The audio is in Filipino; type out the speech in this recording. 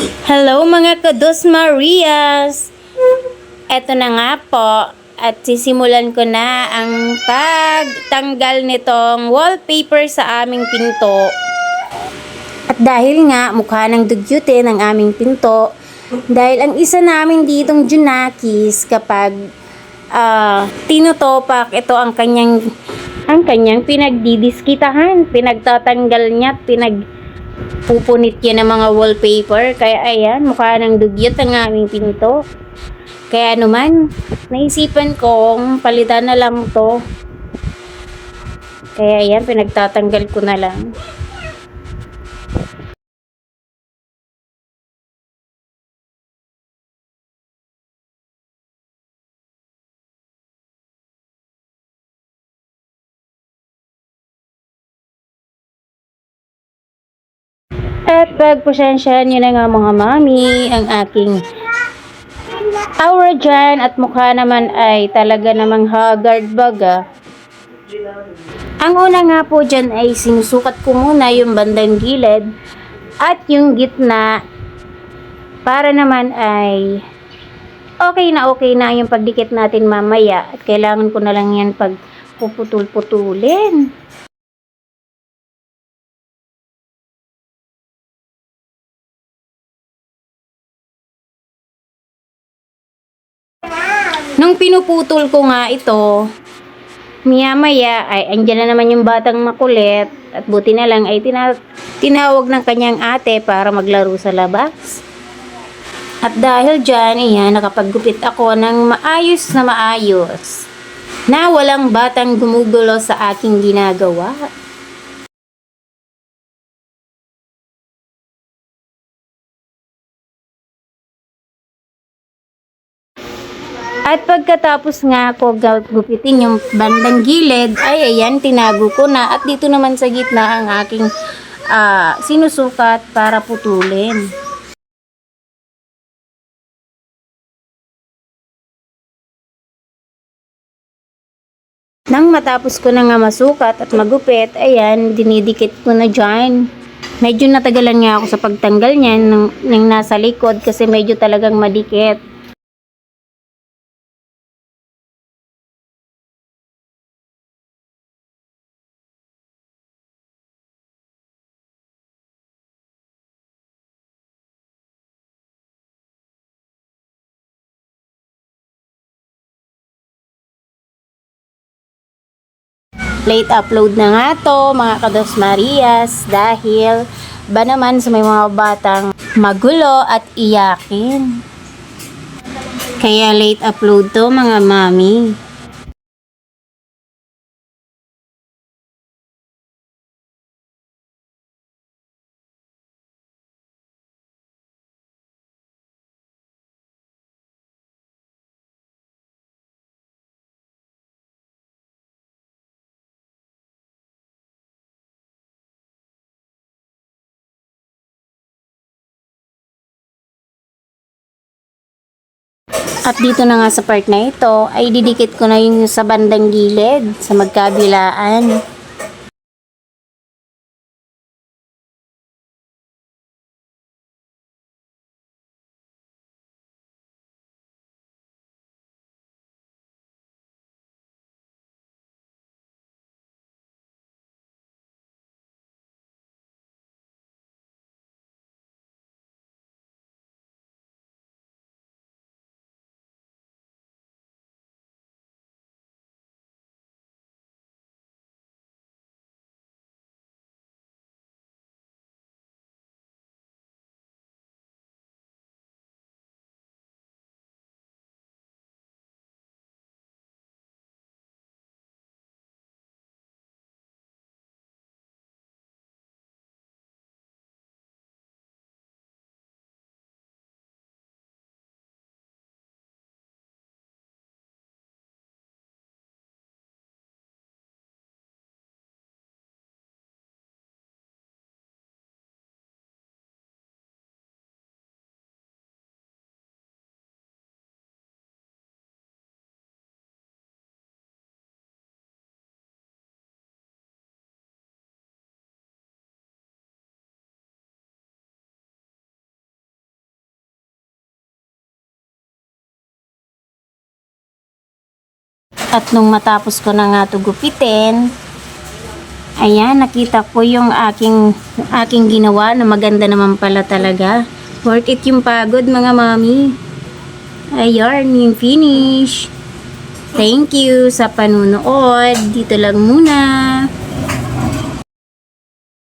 Hello mga kados Marias! Eto na nga po at sisimulan ko na ang pagtanggal nitong wallpaper sa aming pinto. At dahil nga mukha ng dugyutin ang aming pinto, dahil ang isa namin ditong Junakis kapag ah, tinutopak ito ang kanyang ang kanyang pinagdidiskitahan, pinagtatanggal niya, at pinag pupunit yan ng mga wallpaper. Kaya ayan, mukha ng dugyot ang aming pinto. Kaya naman, naisipan kong palitan na lang to. Kaya ayan, pinagtatanggal ko na lang. At pagpasensyahan nyo na nga mga mami, ang aking aura dyan at mukha naman ay talaga namang haggard baga. Ang una nga po dyan ay sinusukat ko muna yung bandang gilid at yung gitna para naman ay okay na okay na yung pagdikit natin mamaya at kailangan ko na lang yan pag puputol-putulin. Nung pinuputol ko nga ito, maya maya ay andyan na naman yung batang makulit at buti na lang ay tina- tinawag ng kanyang ate para maglaro sa labas. At dahil dyan, iyan, nakapaggupit ako ng maayos na maayos na walang batang gumugulo sa aking ginagawa. At pagkatapos nga ako gu- gupitin yung bandang gilid, ay ayan, tinago ko na. At dito naman sa gitna ang aking ah, sinusukat para putulin. Nang matapos ko na nga masukat at magupit, ayan, dinidikit ko na dyan. Medyo natagalan nga ako sa pagtanggal niyan ng, ng nasa likod kasi medyo talagang madikit. Late upload na nga to mga kados Marias dahil ba naman sa may mga batang magulo at iyakin. Kaya late upload to mga mami. At dito na nga sa part na ito, ay didikit ko na yung sa bandang gilid, sa magkabilaan. At nung matapos ko na nga ito gupitin, ayan, nakita ko yung aking, aking ginawa na maganda naman pala talaga. Worth it yung pagod mga mami. Ayan, yung finish. Thank you sa panunood. Dito lang muna.